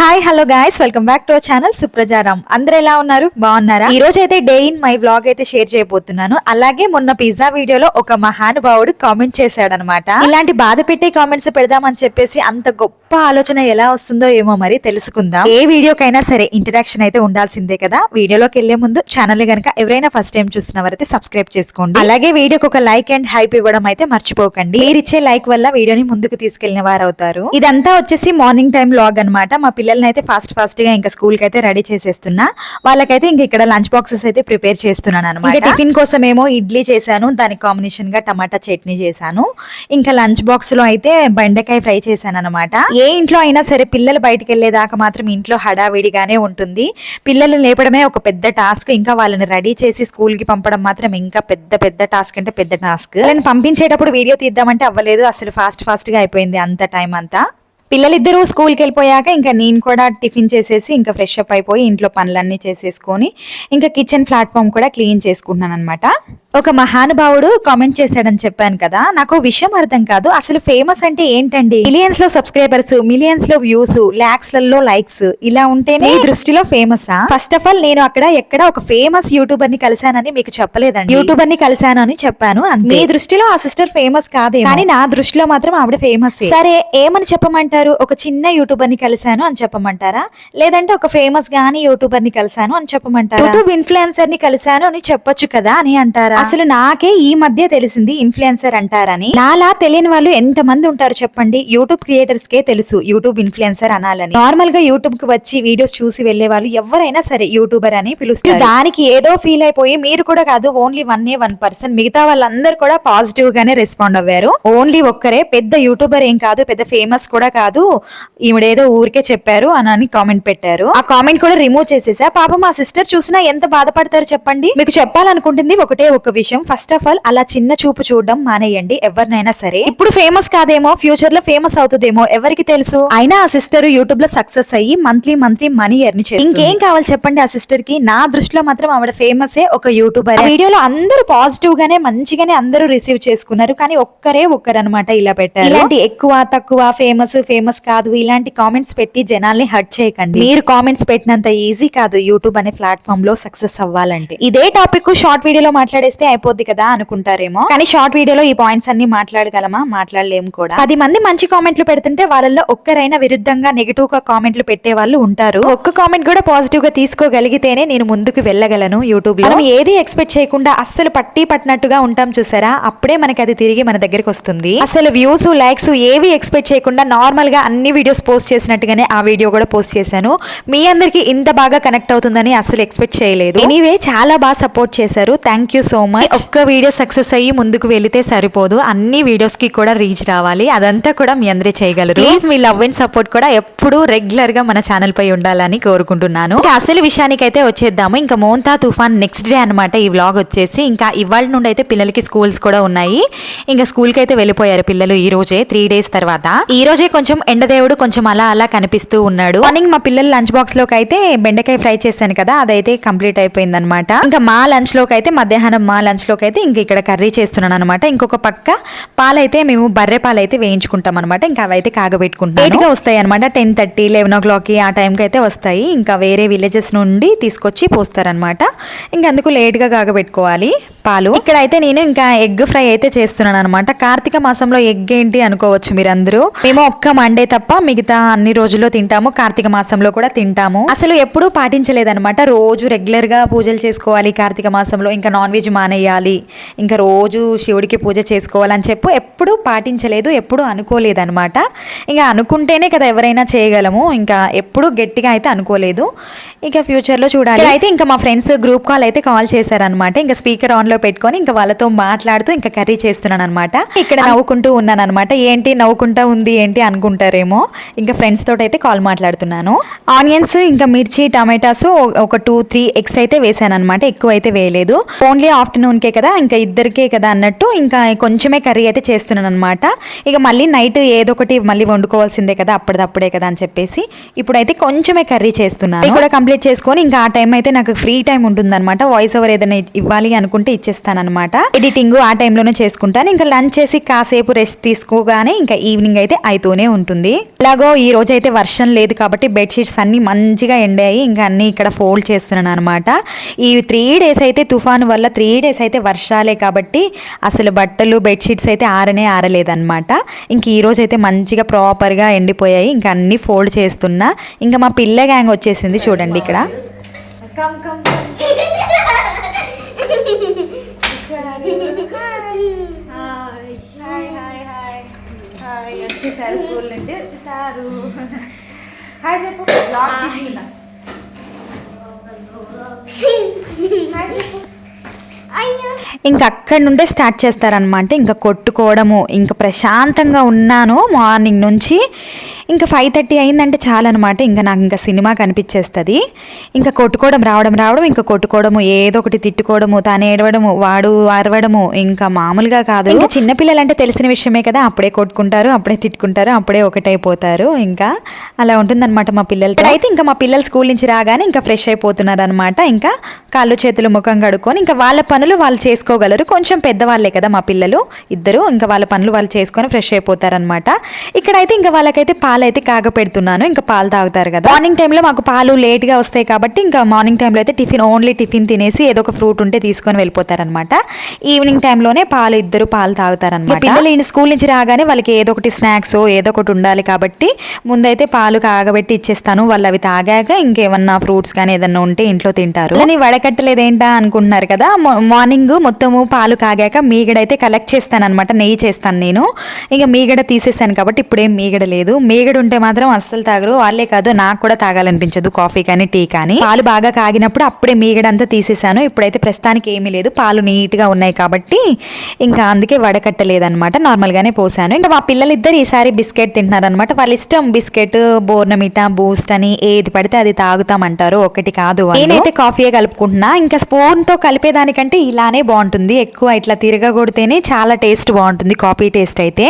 Hi hello guys welcome back to our channel Suprajaram అందరు ఎలా ఉన్నారు? బాగున్నారా? ఈ రోజు అయితే డే ఇన్ మై బ్లాగ్ అయితే షేర్ చేయబోతున్నాను. అలాగే మొన్న పిజ్జా వీడియోలో ఒక మహానుభావుడు కామెంట్ చేశాడనమాట. ఇలాంటి బాధ పెట్టే కామెంట్స్ పెడదామని చెప్పేసి అంత గొప్ప ఆలోచన ఎలా వస్తుందో ఏమో మరి తెలుసుకుందాం. ఏ వీడియోకైనా సరే ఇంటరాక్షన్ అయితే ఉండాల్సిందే కదా. వీడియోలోకి వెళ్ళే ముందు ఛానల్ గనక ఎవరైనా ఫస్ట్ టైం చూసిన వారైతే సబ్స్క్రైబ్ చేసుకోండి. అలాగే వీడియోకి ఒక లైక్ అండ్ హైప్ ఇవ్వడం అయితే మర్చిపోకండి. మీరు ఇచ్చే లైక్ వల్ల వీడియోని ముందుకు తీసుకెళ్ళిన వారు అవుతారు ఇదంతా వచ్చేసి మార్నింగ్ టైం లాగ్ అన్నమాట మా పిల్లల్ని అయితే ఫాస్ట్ ఫాస్ట్గా ఇంకా స్కూల్కి అయితే రెడీ చేసేస్తున్నా. వాళ్ళకైతే ఇంక ఇక్కడ లంచ్ బాక్సెస్ అయితే ప్రిపేర్ చేస్తున్నాను అనమాట టిఫిన్ కోసం ఏమో ఇడ్లీ చేశాను దానికి కాంబినేషన్గా టమాటా చట్నీ చేశాను. ఇంకా లంచ్ బాక్స్లో అయితే బెండకాయ ఫ్రై చేశాను అనమాట ఏ ఇంట్లో అయినా సరే పిల్లలు బయటికి వెళ్ళేదాకా మాత్రం ఇంట్లో హడావిడిగానే ఉంటుంది. పిల్లలు లేపడమే ఒక పెద్ద టాస్క్ ఇంకా వాళ్ళని రెడీ చేసి స్కూల్కి పంపడం మాత్రం ఇంకా పెద్ద పెద్ద టాస్క్ అంటే పెద్ద టాస్క్. వాళ్ళని పంపించేటప్పుడు వీడియో తీద్దామంటే అవ్వలేదు అసలు ఫాస్ట్ ఫాస్ట్గా అయిపోయింది అంత టైం అంతా. పిల్లలిద్దరూ స్కూల్కి వెళ్ళిపోయాక ఇంకా నేను కూడా టిఫిన్ చేసేసి ఇంకా ఫ్రెష్ అప్ అయిపోయి ఇంట్లో పనులన్నీ చేసేసుకొని ఇంకా కిచెన్ ప్లాట్ఫామ్ కూడా క్లీన్ చేసుకుంటున్నాను అనమాట ఒక మహానుభావుడు కామెంట్ చేశాడని చెప్పాను కదా నాకు విషయం అర్థం కాదు. అసలు ఫేమస్ అంటే ఏంటండి? మిలియన్స్లో సబ్స్క్రైబర్స్ మిలియన్స్లో వ్యూస్ లాక్స్లలో లైక్స్ ఇలా ఉంటేనే దృష్టిలో ఫేమస్ ఫస్ట్ ఆఫ్ ఆల్ నేను అక్కడ ఎక్కడ ఒక ఫేమస్ యూట్యూబర్ని కలిశానని మీకు చెప్పలేదండి. యూట్యూబర్ని కలిశాను అని చెప్పాను. మీ దృష్టిలో ఆ సిస్టర్ ఫేమస్ కాదే కానీ నా దృష్టిలో మాత్రం ఆవిడ ఫేమస్ సరే ఏమని చెప్పమంటారు? ఒక చిన్న యూట్యూబర్ని కలిశాను అని చెప్పమంటారా? లేదంటే ఒక ఫేమస్ గాని యూట్యూబర్ని కలిశాను అని చెప్పమంటారా? యూట్యూబ్ ఇన్ఫ్లుయెన్సర్ని కలిశాను అని చెప్పొచ్చు కదా అని అంటారా? అసలు నాకే ఈ మధ్య తెలిసింది ఇన్ఫ్లుయెన్సర్ అంటారని. నాలా తెలియని వాళ్ళు ఎంత మంది ఉంటారు చెప్పండి. యూట్యూబ్ క్రియేటర్స్ కే తెలుసు యూట్యూబ్ ఇన్ఫ్లుయెన్సర్ అనాలని. నార్మల్గా యూట్యూబ్కి వచ్చి వీడియోస్ చూసి వెళ్ళే వాళ్ళు ఎవరైనా సరే యూట్యూబర్ అని పిలుస్తారు. దానికి ఏదో ఫీల్ అయిపోయి మీరు కూడా కాదు only one a one person. మిగతా వాళ్ళందరూ కూడా పాజిటివ్ గానే రెస్పాండ్ అవ్వారు. ఓన్లీ ఒక్కరే. పెద్ద యూట్యూబర్ ఏం కాదు పెద్ద ఫేమస్ కూడా కాదు. ఈవిడేదో ఊరికే చెప్పారు అని అని కామెంట్ పెట్టారు. ఆ కామెంట్ కూడా రిమూవ్ చేసేసా. పాపం మా సిస్టర్ చూసినా ఎంత బాధపడతారు చెప్పండి. మీకు చెప్పాలనుకుంటుంది ఒకటే ఒక విషయం. ఫస్ట్ ఆఫ్ ఆల్ అలా చిన్న చూపు చూడడం మానేయండి ఎవరినైనా సరే. ఇప్పుడు ఫేమస్ కాదేమో ఫ్యూచర్లో ఫేమస్ అవుతుందేమో ఎవరికి తెలుసు? అయినా ఆ సిస్టర్ యూట్యూబ్లో సక్సెస్ అయ్యి మంత్లీ మంత్లీ మనీ ఎర్న్ చేసి ఇంకేం కావాలి చెప్పండి ఆ సిస్టర్కి? నా దృష్టిలో మాత్రం ఆవిడ ఫేమస్ ఏ ఒక యూట్యూబర్ వీడియోలో అందరూ పాజిటివ్ గానే మంచిగానే అందరూ రిసీవ్ చేసుకున్నారు. కానీ ఒక్కరే ఒక్కరు అనమాట ఇలా పెట్టారు. ఇలాంటి ఎక్కువ తక్కువ ఫేమస్ ఫేమస్ కాదు. ఇలాంటి కామెంట్స్ పెట్టి జనాల్ని హర్ట్ చేయకండి. మీరు కామెంట్స్ పెట్టినంత ఈజీ కాదు యూట్యూబ్ అనే ప్లాట్ఫామ్లో సక్సెస్ అవ్వాలంటే. ఇదే టాపిక్ షార్ట్ వీడియోలో మాట్లాడేస్తే అయిపోద్ది కదా అనుకుంటారేమో. కానీ షార్ట్ వీడియోలో ఈ పాయింట్స్ అన్ని మాట్లాడగలమా? మాట్లాడలేము కూడా. పది మంది మంచి కామెంట్లు పెడుతుంటే వాళ్ళల్లో ఒక్కరైనా విరుద్ధంగా నెగిటివ్గా కామెంట్లు పెట్టే వాళ్ళు ఉంటారు. ఒక్క కామెంట్ కూడా పాజిటివ్గా తీసుకోగలిగితేనే నేను ముందుకు వెళ్ళగలను యూట్యూబ్లో. ఏది ఎక్స్పెక్ట్ చేయకుండా అస్సలు పట్టి పట్టినట్టుగా ఉంటాం చూసారా? అప్పుడే మనకి అది తిరిగి మన దగ్గరికి వస్తుంది. అసలు వ్యూస్ లైక్స్ ఏవి ఎక్స్పెక్ట్ చేయకుండా నార్మల్గా అన్ని వీడియోస్ పోస్ట్ చేసినట్టుగానే ఆ వీడియో కూడా పోస్ట్ చేశాను. మీ అందరికి ఇంత బాగా కనెక్ట్ అవుతుందని అసలు ఎక్స్పెక్ట్ చేయలేదు. ఎనీవే చాలా బాగా సపోర్ట్ చేశారు. థ్యాంక్ యూ సో మచ్ ఒక్క వీడియో సక్సెస్ అయ్యి ముందుకు వెళితే సరిపోదు. అన్ని వీడియోస్కి కూడా రీచ్ రావాలి. అదంతా కూడా మీ అందరే చేయగలరు. ప్లీజ్ మీ లవ్ అండ్ సపోర్ట్ కూడా ఎప్పుడూ రెగ్యులర్గా మన ఛానల్ పై ఉండాలని కోరుకుంటున్నాను. అసలు విషయానికి అయితే వచ్చేద్దాము. ఇంకా మోంతా తుఫాన్ నెక్స్ట్ డే అన్నమాట ఈ వ్లాగ్ వచ్చేసి. ఇంకా ఇవాళ నుండి అయితే పిల్లలకి స్కూల్స్ కూడా ఉన్నాయి. ఇంకా స్కూల్కి అయితే వెళ్ళిపోయారు పిల్లలు ఈ రోజే త్రీ డేస్ తర్వాత. ఈ రోజే కొంచెం ఎండదేవుడు కొంచెం అలా అలా కనిపిస్తూ ఉన్నాడు. మార్నింగ్ మా పిల్లల లంచ్ బాక్స్లోకి అయితే బెండకాయ ఫ్రై చేశాను కదా అదైతే కంప్లీట్ అయిపోయింది అనమాట ఇంకా మా లంచ్లోకి అయితే మధ్యాహ్నం మా లంచ్లోకి అయితే ఇంకా ఇక్కడ కర్రీ చేస్తున్నాను అనమాట ఇంకొక పక్క పాలైతే మేము బర్రె పాలు అయితే వేయించుకుంటాం అనమాట ఇంకా అవైతే కాగబెట్టుకుంటాం లేట్గా వస్తాయి అనమాట టెన్ థర్టీ లెవెన్ ఓ క్లాక్కి ఆ టైంకి అయితే వస్తాయి. ఇంకా వేరే విలేజెస్ నుండి తీసుకొచ్చి పోస్తారనమాట ఇంకా అందుకు లేట్గా కాగబెట్టుకోవాలి. పాలు. ఇక్కడ అయితే నేను ఇంకా ఎగ్ ఫ్రై అయితే చేస్తున్నాను అనమాట కార్తీక మాసంలో ఎగ్ ఏంటి అనుకోవచ్చు మీరందరూ. మేము ఒక్క మండే తప్ప మిగతా అన్ని రోజుల్లో తింటాము. కార్తీక మాసంలో కూడా తింటాము. అసలు ఎప్పుడూ పాటించలేదన్నమాట. రోజు రెగ్యులర్గా పూజలు చేసుకోవాలి కార్తీక మాసంలో. ఇంకా నాన్ వెజ్ మానేయాలి. ఇంకా రోజు శివుడికి పూజ చేసుకోవాలని చెప్పు ఎప్పుడు పాటించలేదు ఎప్పుడు అనుకోలేదన్నమాట. ఇంకా అనుకుంటేనే కదా ఎవరైనా చేయగలము. ఇంకా ఎప్పుడు గట్టిగా అయితే అనుకోలేదు. ఇంకా ఫ్యూచర్లో చూడాలి. అయితే ఇంకా మా ఫ్రెండ్స్ గ్రూప్ కాల్ అయితే కాల్ చేశారనమాట ఇంకా స్పీకర్ ఆన్లో పెట్టుకొని ఇంకా వాళ్ళతో మాట్లాడుతూ ఇంకా కర్రీ చేస్తున్నాను అనమాట ఇక్కడ నవ్వుకుంటూ ఉన్నాను అనమాట ఏంటి నవ్వుకుంటా ఉంది ఏంటి అనుకుంటారేమో. ఇంకా ఫ్రెండ్స్ తోటి అయితే కాల్ మాట్లాడుతున్నాను. ఆనియన్స్ ఇంకా మిర్చి టమాటాస్ ఒక టూ త్రీ ఎగ్స్ అయితే వేసాను అనమాట ఎక్కువ అయితే వేయలేదు. ఓన్లీ ఆఫ్టర్నూన్ కే కదా ఇంకా ఇద్దరికే కదా అన్నట్టు ఇంకా కొంచెమే కర్రీ అయితే చేస్తున్నాను అనమాట ఇక మళ్ళీ నైట్ ఏదో ఒకటి మళ్ళీ వండుకోవాల్సిందే కదా అప్పటిదప్పుడే కదా అని చెప్పేసి ఇప్పుడైతే కొంచెమే కర్రీ చేస్తున్నాను. ఇది కూడా కంప్లీట్ చేసుకొని ఇంకా ఆ టైం అయితే నాకు ఫ్రీ టైం ఉంటుంది అనమాట వాయిస్ ఓవర్ ఏదైనా ఇవ్వాలి అనుకుంటే ఇచ్చే ఇచ్చేస్తాను అనమాట ఎడిటింగ్ ఆ టైంలోనే చేసుకుంటాను. ఇంకా లంచ్ చేసి కాసేపు రెస్ట్ తీసుకోగానే ఇంకా ఈవినింగ్ అయితే అవుతూనే ఉంటుంది. ఇలాగో ఈ రోజు అయితే వర్షం లేదు కాబట్టి బెడ్షీట్స్ అన్ని మంచిగా ఎండాయి ఇంకా అన్ని ఇక్కడ ఫోల్డ్ చేస్తున్నాను అనమాట ఈ త్రీ డేస్ అయితే తుఫాను వల్ల త్రీ డేస్ అయితే వర్షాలే కాబట్టి అసలు బట్టలు బెడ్షీట్స్ అయితే ఆరనే ఆరలేదన్నమాట. ఇంక ఈ రోజు అయితే మంచిగా ప్రాపర్గా ఎండిపోయాయి. ఇంకా అన్ని ఫోల్డ్ చేస్తున్నా. ఇంకా మా పిల్ల గ్యాంగ్ వచ్చేసింది చూడండి ఇక్కడ. వచ్చేసారు స్కూల్ నుండి వచ్చేసారు. హాయ్ చెప్పు బ్లాగ్ తీసుకున్నా ఇంకా అక్కడి నుండే స్టార్ట్ చేస్తారనమాట ఇంకా కొట్టుకోవడము ఇంకా ప్రశాంతంగా ఉన్నాను మార్నింగ్ నుంచి. ఇంకా ఫైవ్ థర్టీ అయిందంటే చాలన్నమాట. ఇంకా నాకు ఇంకా సినిమా కనిపించేస్తుంది. ఇంకా కొట్టుకోవడం రావడం రావడం ఇంకా కొట్టుకోవడము ఏదో ఒకటి తిట్టుకోవడము తాను ఏడవడము వాడు అరవడము ఇంకా మామూలుగా కాదు. ఇంకా చిన్నపిల్లలంటే తెలిసిన విషయమే కదా. అప్పుడే కొట్టుకుంటారు అప్పుడే తిట్టుకుంటారు అప్పుడే ఒకటైపోతారు. ఇంకా అలా ఉంటుందన్నమాట మా పిల్లలతో. అయితే ఇంకా మా పిల్లలు స్కూల్ నుంచి రాగానే ఇంకా ఫ్రెష్ అయిపోతున్నారు అనమాట ఇంకా కాళ్ళు చేతులు ముఖం కడుక్కొని ఇంకా వాళ్ళ పనులు వాళ్ళు చేసుకోగలరు. కొంచెం పెద్దవాళ్ళే కదా మా పిల్లలు. ఇద్దరు ఇంకా వాళ్ళ పనులు వాళ్ళు చేసుకొని ఫ్రెష్ అయిపోతారనమాట ఇక్కడైతే ఇంకా వాళ్ళకైతే పాలు అయితే కాగపెడుతున్నాను. ఇంకా పాలు తాగుతారు కదా. మార్నింగ్ టైంలో మాకు పాలు లేట్గా వస్తాయి కాబట్టి ఇంకా మార్నింగ్ టైంలో అయితే టిఫిన్ ఓన్లీ టిఫిన్ తినేసి ఏదో ఒక ఫ్రూట్ ఉంటే తీసుకొని వెళ్ళిపోతారనమాట ఈవినింగ్ టైంలోనే పాలు ఇద్దరు పాలు తాగుతారనమాట పిల్లలు ఈయన స్కూల్ నుంచి రాగానే వాళ్ళకి ఏదో ఒకటి స్నాక్స్ ఏదో ఒకటి ఉండాలి కాబట్టి ముందైతే పాలు కాగబెట్టి ఇచ్చేస్తాను. వాళ్ళు అవి తాగాక ఇంకేమన్నా ఫ్రూట్స్ కానీ ఏదన్నా ఉంటే ఇంట్లో తింటారు. కానీ వడకట్టలేదేంటా అనుకుంటున్నారు కదా. మార్నింగ్ మొత్తం మొత్తము పాలు కాగాక మీగడైతే కలెక్ట్ చేస్తాను అనమాట నెయ్యి చేస్తాను నేను. ఇక మీగడ తీసేసాను కాబట్టి ఇప్పుడేం మీగడ లేదు. మీగడ ఉంటే మాత్రం అస్సలు తాగరు. వాళ్ళే కాదు నాకు కూడా తాగాలనిపించదు కాఫీ కానీ టీ కానీ. పాలు బాగా కాగినప్పుడు అప్పుడే మీగడ అంతా తీసేసాను. ఇప్పుడైతే ప్రస్తుతానికి ఏమీ లేదు. పాలు నీట్గా ఉన్నాయి కాబట్టి ఇంకా అందుకే వడకట్టలేదనమాట నార్మల్ గానే పోసాను. ఇంకా మా పిల్లలిద్దరు ఈసారి బిస్కెట్ తింటున్నారనమాట వాళ్ళ ఇష్టం బిస్కెట్ బోర్నమిటా బూస్ట్ అని ఏది పడితే అది తాగుతామంటారు. ఒకటి కాదు నేనైతే కాఫీయే కలుపుకుంటున్నా. ఇంకా స్పూన్తో కలిపేదానికంటే ఇలానే బాగుంటుంది. ఎక్కువ ఇట్లా తిరగగొడితేనే చాలా టేస్ట్ బాగుంటుంది. కాఫీ టేస్ట్ అయితే.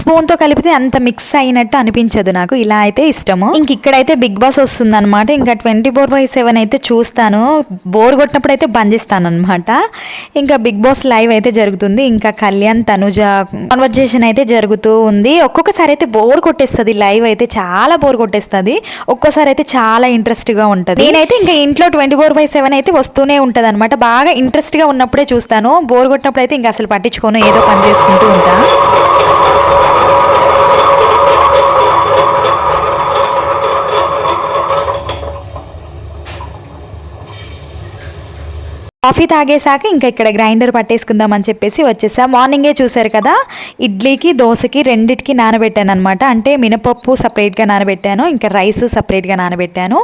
స్పూన్తో కలిపితే అంత మిక్స్ అయినట్టు అనిపించదు నాకు. ఇలా అయితే ఇష్టము. ఇంక ఇక్కడైతే బిగ్ బాస్ వస్తుంది అనమాట ఇంకా ట్వంటీ ఫోర్ బై సెవెన్ అయితే చూస్తాను. బోర్ కొట్టినప్పుడు అయితే బంద్ చేస్తాను అనమాట ఇంకా బిగ్ బాస్ లైవ్ అయితే జరుగుతుంది. ఇంకా కళ్యాణ్ తనుజ కాన్వర్జేషన్ అయితే జరుగుతూ ఉంది. ఒక్కొక్కసారి అయితే బోర్ కొట్టేస్తుంది. లైవ్ అయితే చాలా బోర్ కొట్టేస్తుంది. ఒక్కోసారి అయితే చాలా ఇంట్రెస్ట్గా ఉంటుంది. నేనైతే ఇంకా ఇంట్లో ట్వంటీ ఫోర్ బై సెవెన్ అయితే వస్తూనే ఉంటుంది అనమాట బాగా ఇంట్రెస్ట్గా ఉన్నప్పుడే చూస్తాను. బోర్ కొట్టినప్పుడు అయితే ఇంకా అసలు పట్టించుకోను. ఏదో పని చేసుకుంటూ ఉంటాను కాఫీ తాగేశాక ఇంకా ఇక్కడ గ్రైండర్ పట్టేసుకుందాం అని చెప్పేసి వచ్చేసా. మార్నింగే చూసారు కదా ఇడ్లీకి దోశకి రెండిటికి నానబెట్టాను అనమాట అంటే మినపప్పు సపరేట్గా నానబెట్టాను ఇంకా రైస్ సపరేట్గా నానబెట్టాను.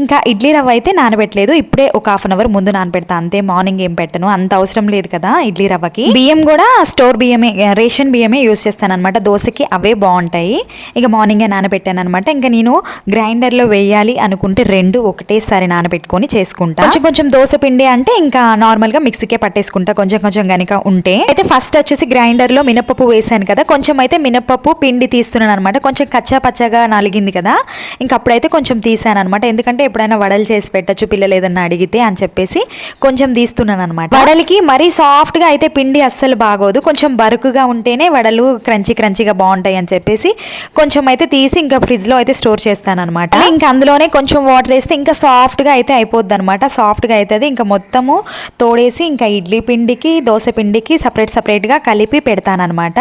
ఇంకా ఇడ్లీ రవ్వ అయితే నానబెట్టలేదు ఇప్పుడే ఒక హాఫ్ అన్ అవర్ ముందు నానబెడతా. అంతే మార్నింగ్ ఏం పెట్టను అంత అవసరం లేదు కదా ఇడ్లీ రవ్వకి. బియ్యం కూడా స్టోర్ బియ్యమే రేషన్ బియ్యమే యూస్ చేస్తాను అనమాట దోశకి అవే బాగుంటాయి. ఇక మార్నింగే నానబెట్టాను అనమాట ఇంకా నేను గ్రైండర్లో వేయాలి అనుకుంటే రెండు ఒకటేసారి నానబెట్టుకొని చేసుకుంటా. కొంచెం కొంచెం దోశ పిండి అంటే ఇంకా నార్మల్గా మిక్సీకే పట్టేసుకుంటా కొంచెం కొంచెం గనక ఉంటే. అయితే ఫస్ట్ వచ్చేసి గ్రైండర్లో మినపప్పు వేసాను కదా కొంచెం అయితే మినపప్పు పిండి తీస్తున్నాను అనమాట కొంచెం కచ్చా పచ్చగా నలిగింది కదా ఇంక అప్పుడైతే కొంచెం తీసాను అనమాట ఎందుకంటే ఎప్పుడైనా వడలు చేసి పెట్టచ్చు పిల్లలు ఏదన్నా అడిగితే అని చెప్పేసి కొంచెం తీస్తున్నాను అనమాట వడలకి మరీ సాఫ్ట్గా అయితే పిండి అస్సలు బాగోదు కొంచెం బరుకుగా ఉంటేనే వడలు క్రంచి క్రంచిగా బాగుంటాయి అని చెప్పేసి కొంచెం అయితే తీసి ఇంకా ఫ్రిడ్జ్లో అయితే స్టోర్ చేస్తాను అనమాట ఇంకా అందులోనే కొంచెం వాటర్ వేస్తే ఇంకా సాఫ్ట్గా అయితే అయిపోద్ది అనమాట సాఫ్ట్గా అవుతుంది ఇంకా మొత్తము తోడేసి ఇంకా ఇడ్లీ పిండికి దోశ పిండికి సపరేట్ సపరేట్గా కలిపి పెడతానమాట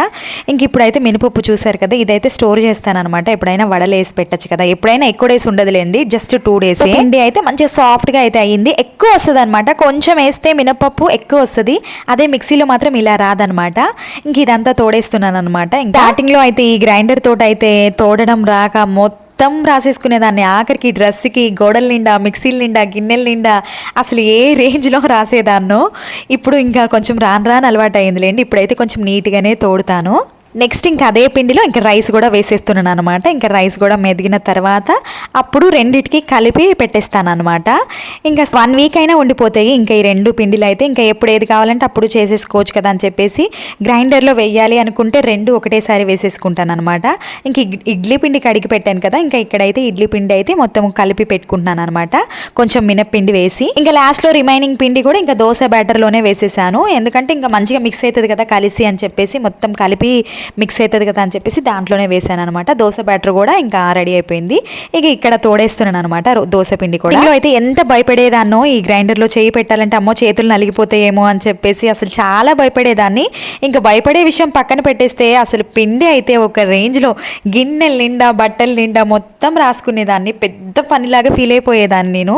ఇంక ఇప్పుడైతే మినపప్పు చూసారు కదా ఇదైతే స్టోర్ చేస్తానమాట ఎప్పుడైనా వడలు వేసి పెట్టచ్చు కదా. ఎప్పుడైనా ఎక్కువ డేస్ ఉండదులేండి జస్ట్ టూ డేస్ పిండి అయితే మంచిగా సాఫ్ట్గా అయితే అయ్యింది. ఎక్కువ వస్తుంది అనమాట కొంచెం వేస్తే మినపప్పు ఎక్కువ వస్తుంది. అదే మిక్సీలో మాత్రం ఇలా రాదనమాట ఇంక ఇదంతా తోడేస్తున్నాను అనమాట స్టార్టింగ్లో అయితే ఈ గ్రైండర్ తోట అయితే తోడడం రాక మొత్తం మొత్తం రాసేసుకునేదాన్ని. ఆఖరికి డ్రెస్కి గోడల నిండా మిక్సీల నిండా గిన్నెల నిండా అసలు ఏ రేంజ్లో రాసేదాన్నో. ఇప్పుడు ఇంకా కొంచెం రాను రాను అలవాటు అయిందిలేండి ఇప్పుడైతే కొంచెం నీట్గానే తోడుతాను. నెక్స్ట్ ఇంకా అదే పిండిలో ఇంకా రైస్ కూడా వేసేస్తున్నాను అనమాట ఇంకా రైస్ కూడా మెదిగిన తర్వాత అప్పుడు రెండిటికి కలిపి పెట్టేస్తాను అనమాట ఇంకా వన్ వీక్ అయినా ఉండిపోతాయి ఇంకా ఈ రెండు పిండిలు అయితే ఇంకా ఎప్పుడు ఏది కావాలంటే అప్పుడు చేసేసుకోవచ్చు కదా అని చెప్పేసి గ్రైండర్లో వేయాలి అనుకుంటే రెండు ఒకటేసారి వేసేసుకుంటాను అనమాట ఇంక ఇడ్లీ పిండి కడిగి పెట్టాను కదా ఇంకా ఇక్కడైతే ఇడ్లీ పిండి అయితే మొత్తం కలిపి పెట్టుకుంటున్నాను అనమాట కొంచెం మినప్పిండి వేసి ఇంకా లాస్ట్లో రిమైనింగ్ పిండి కూడా ఇంకా దోశ బ్యాటర్లోనే వేసేసాను. ఎందుకంటే ఇంకా మంచిగా మిక్స్ అవుతుంది కదా కలిసి అని చెప్పేసి మొత్తం కలిపి మిక్స్ అవుతుంది కదా అని చెప్పేసి దాంట్లోనే వేసాను అనమాట దోశ బ్యాటర్ కూడా ఇంకా రెడీ అయిపోయింది. ఇక ఇక్కడ తోడేస్తున్నాను అనమాట దోశ పిండి కూడా. అయితే ఎంత భయపడేదాన్నో ఈ గ్రైండర్లో చేయి పెట్టాలంటే అమ్మో చేతులు నలిగిపోతాయేమో అని చెప్పేసి అసలు చాలా భయపడేదాన్ని. ఇంకా భయపడే విషయం పక్కన పెట్టేస్తే అసలు పిండి అయితే ఒక రేంజ్లో గిన్నెల నిండా బట్టల నిండా మొత్తం రాసుకునేదాన్ని. పెద్ద పనిలాగా ఫీల్ అయిపోయేదాన్ని నేను.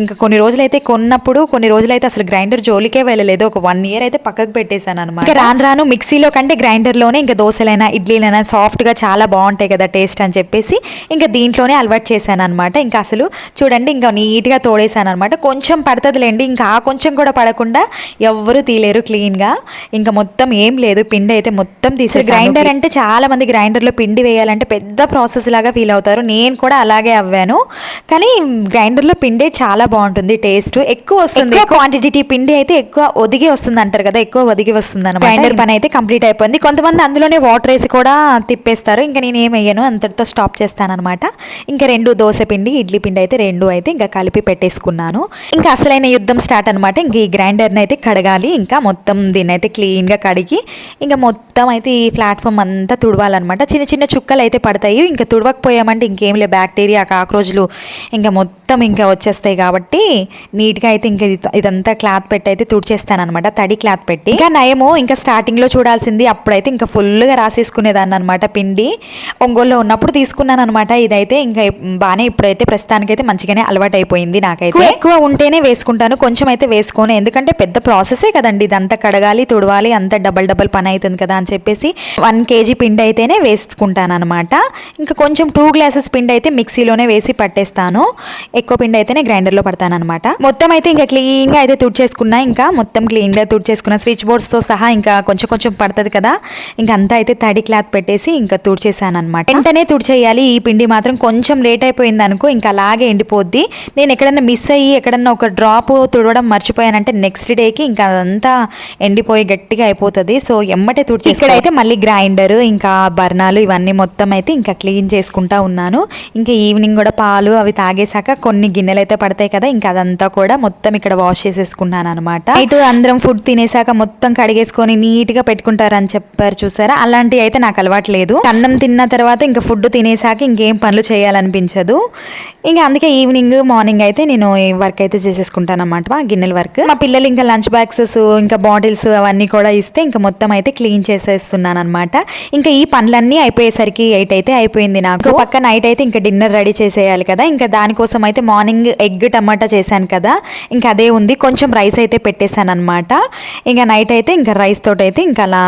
ఇంకా కొన్ని రోజులైతే కొన్నప్పుడు కొన్ని రోజులైతే అసలు గ్రైండర్ జోలికే వెళ్ళలేదు. ఒక వన్ ఇయర్ అయితే పక్కకు పెట్టేశాను అనమాట రాను రాను మిక్సీలో కంటే గ్రైండర్లోనే ఇంకా దోశలైనా ఇడ్లీలైనా సాఫ్ట్గా చాలా బాగుంటాయి కదా టేస్ట్ అని చెప్పేసి ఇంకా దీంట్లోనే అలవాటు చేశాను అనమాట ఇంకా అసలు చూడండి ఇంకా నీట్గా తోడేశాను అనమాట కొంచెం పడుతుందిలేండి ఇంకా ఆ కొంచెం కూడా పడకుండా ఎవ్వరు తీలేరు క్లీన్గా. ఇంకా మొత్తం ఏం లేదు పిండి అయితే మొత్తం తీసే గ్రైండర్ అంటే చాలా మంది గ్రైండర్లో పిండి వేయాలంటే పెద్ద ప్రాసెస్ లాగా ఫీల్ అవుతారు. నేను కూడా అలాగే అవ్వాను. కానీ గ్రైండర్లో పిండి చాలా బాగుంటుంది టేస్ట్. ఎక్కువ వస్తుంది. క్వాంటిటీ పిండి అయితే ఎక్కువ ఒదిగి వస్తుంది అంటారు కదా ఎక్కువ ఒదిగి వస్తుంది అనమాట గ్రైండర్ పని అయితే కంప్లీట్ అయిపోయింది. కొంతమంది అందులోనే వాటర్ వేసి కూడా తిప్పేస్తారు. ఇంకా నేను ఏం వేయను అంతటితో స్టాప్ చేస్తాను అనమాట ఇంకా రెండు దోశ పిండి ఇడ్లీ పిండి అయితే రెండు అయితే ఇంకా కలిపి పెట్టేసుకున్నాను. ఇంకా అసలైన యుద్ధం స్టార్ట్ అనమాట ఇంక ఈ గ్రైండర్ని అయితే కడగాలి. ఇంకా మొత్తం దీన్ని అయితే క్లీన్గా కడిగి ఇంకా మొత్తం అయితే ఈ ప్లాట్ఫామ్ అంతా తుడవాలన్నమాట. చిన్న చిన్న చుక్కలు అయితే పడతాయి. ఇంకా తుడవకపోయామంటే ఇంకేం లే బ్యాక్టీరియా కాక్రోచ్లు ఇంకా మొత్తం ఇంకా వచ్చేస్తాయి కాబట్టి నీట్గా అయితే ఇంకా ఇదంతా క్లాత్ పెట్టి అయితే తుడిచేస్తాను అనమాట తడి క్లాత్ పెట్టి. ఇంకా నయము ఇంకా స్టార్టింగ్లో చూడాల్సింది అప్పుడైతే ఇంకా ఫుల్ ఫుల్గా రాసేసుకునేదాన్ని అనమాట పిండి. ఒంగోలులో ఉన్నప్పుడు తీసుకున్నాను అనమాట ఇదైతే ఇంకా బాగానే ఇప్పుడైతే ప్రస్తుతానికైతే మంచిగానే అలవాటు అయిపోయింది నాకైతే. ఎక్కువ ఉంటేనే వేసుకుంటాను. కొంచెం అయితే వేసుకోను. ఎందుకంటే పెద్ద ప్రాసెసే కదండి. ఇదంతా కడగాలి తుడవాలి అంత డబల్ డబల్ పని అవుతుంది కదా అని చెప్పేసి వన్ కేజీ పిండి అయితేనే వేసుకుంటాను అనమాట ఇంకా కొంచెం టూ గ్లాసెస్ పిండి అయితే మిక్సీలోనే వేసి పట్టేస్తాను. ఎక్కువ పిండి అయితేనే గ్రైండర్లో పడతాను అనమాట మొత్తం అయితే ఇంకా క్లీన్గా అయితే తుడిచేసుకున్నా. ఇంకా మొత్తం క్లీన్గా తుడిచేసుకున్నా స్విచ్ బోర్డ్స్తో సహా ఇంకా కొంచెం కొంచెం పడుతుంది కదా. ఇంకా అంతా అయితే తడి క్లాత్ పెట్టేసి ఇంకా తుడిచేసాను అనమాట వెంటనే తుడిచేయాలి. ఈ పిండి మాత్రం కొంచెం లేట్ అయిపోయింది అనుకో ఇంకా అలాగే ఎండిపోద్ది. నేను ఎక్కడన్నా మిస్ అయ్యి ఎక్కడన్నా ఒక డ్రాప్ తుడవడం మర్చిపోయానంటే నెక్స్ట్ డేకి ఇంకా అదంతా ఎండిపోయి గట్టిగా అయిపోతుంది. సో ఎమ్మటే తుడిచి ఇక్కడైతే మళ్ళీ గ్రైండర్ ఇంకా బర్నాలు ఇవన్నీ మొత్తం అయితే ఇంకా క్లీన్ చేసుకుంటా ఉన్నాను. ఇంకా ఈవినింగ్ కూడా పాలు అవి తాగేసాక కొన్ని గిన్నెలు అయితే పడతాయి కదా ఇంకా అదంతా కూడా మొత్తం ఇక్కడ వాష్ చేసేసుకున్నాను అనమాట నైట్ అందరం ఫుడ్ తినేసాక మొత్తం కడిగేసుకొని నీట్గా పెట్టుకుంటారని చెప్పారు చూసారా? అలాంటివి అయితే నాకు అలవాటు లేదు. అన్నం తిన్న తర్వాత ఇంకా ఫుడ్ తినేసాక ఇంకేం పనులు చేయాలనిపించదు. ఇంకా అందుకే ఈవినింగ్ మార్నింగ్ అయితే నేను ఈ వర్క్ అయితే చేసేసుకుంటాను అనమాట మా గిన్నెల వర్క్ మా పిల్లలు ఇంకా లంచ్ బాక్సెస్ ఇంకా బాటిల్స్ అవన్నీ కూడా ఇస్తే ఇంకా మొత్తం అయితే క్లీన్ చేసేస్తున్నాను అనమాట ఇంకా ఈ పనులన్నీ అయిపోయేసరికి ఎయిట్ అయితే అయిపోయింది నాకు. పక్క నైట్ అయితే ఇంకా డిన్నర్ రెడీ చేసేయాలి కదా. ఇంకా దానికోసం అయితే మార్నింగ్ ఎగ్ టమాటా చేశాను కదా. ఇంకా అదే ఉంది. కొంచెం రైస్ అయితే పెట్టేశాను అనమాట ఇంకా నైట్ అయితే ఇంకా రైస్ తోటైతే అయితే ఇంకా అలా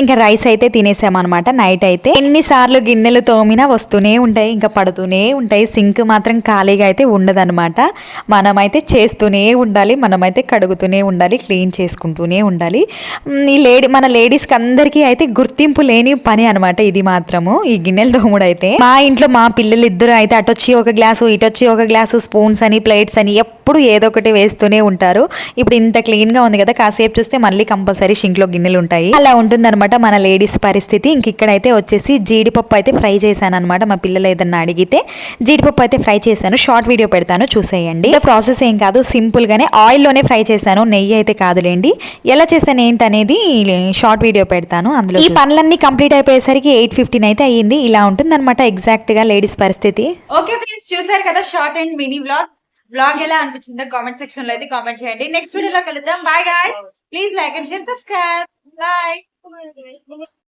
ఇంకా రైస్ అయితే తినేసామన్నమాట. నైట్ అయితే ఎన్నిసార్లు గిన్నెలు తోమినా వస్తూనే ఉంటాయి ఇంకా పడుతూనే ఉంటాయి. సింక్ మాత్రం ఖాళీగా అయితే ఉండదన్నమాట. మనమైతే చేస్తూనే ఉండాలి మనమైతే కడుగుతూనే ఉండాలి క్లీన్ చేసుకుంటూనే ఉండాలి. ఈ లేడీ మన లేడీస్కి అందరికీ అయితే గుర్తింపు లేని పని అనమాట ఇది మాత్రము ఈ గిన్నెలు తోముడు అయితే మా ఇంట్లో మా పిల్లలు ఇద్దరు అయితే అటొచ్చి ఒక గ్లాసు ఇటొచ్చి ఒక గ్లాసు స్పూన్స్ అని ప్లేట్స్ అని ఎప్పుడు ఏదో ఒకటి వేస్తూనే ఉంటారు. ఇప్పుడు ఇంత క్లీన్గా ఉంది కదా కాసేపు చూస్తే మళ్ళీ కంపల్సరీ షింక్లో గిన్నెలు ఉంటాయి అలా ఉంటుంది ఉంటుందన్నమాట మన లేడీస్ పరిస్థితి. ఇంక ఇక్కడైతే వచ్చేసి జీడిపప్పు అయితే ఫ్రై చేశాను అనమాట మా పిల్లలు ఏదన్నా అడిగితే జీడిపప్పు అయితే ఫ్రై చేశాను. షార్ట్ వీడియో పెడతాను చూసేయండి. ప్రాసెస్ ఏం కాదు సింపుల్ గానే ఆయిల్లోనే ఫ్రై చేశాను. నెయ్యి అయితే కాదులేండి. ఎలా చేశాను ఏంటనేది షార్ట్ వీడియో పెడతాను. అందులో ఈ పనులన్నీ కంప్లీట్ అయిపోయేసరికి ఎయిట్ ఫిఫ్టీన్ అయితే అయ్యింది. ఇలా ఉంటుందన్నమాట ఎగ్జాక్ట్గా లేడీస్ పరిస్థితి. ఓకే ఫ్రెండ్స్ చూసారు కదా short and mini blog blog ఎలా అనిపించిందో కామెంట్ సెక్షన్లో అయితే కామెంట్ చేయండి. నెక్స్ట్ వీడియోలో కలుద్దాం. Bye guy please like and share subscribe. Bye. Kok enggak?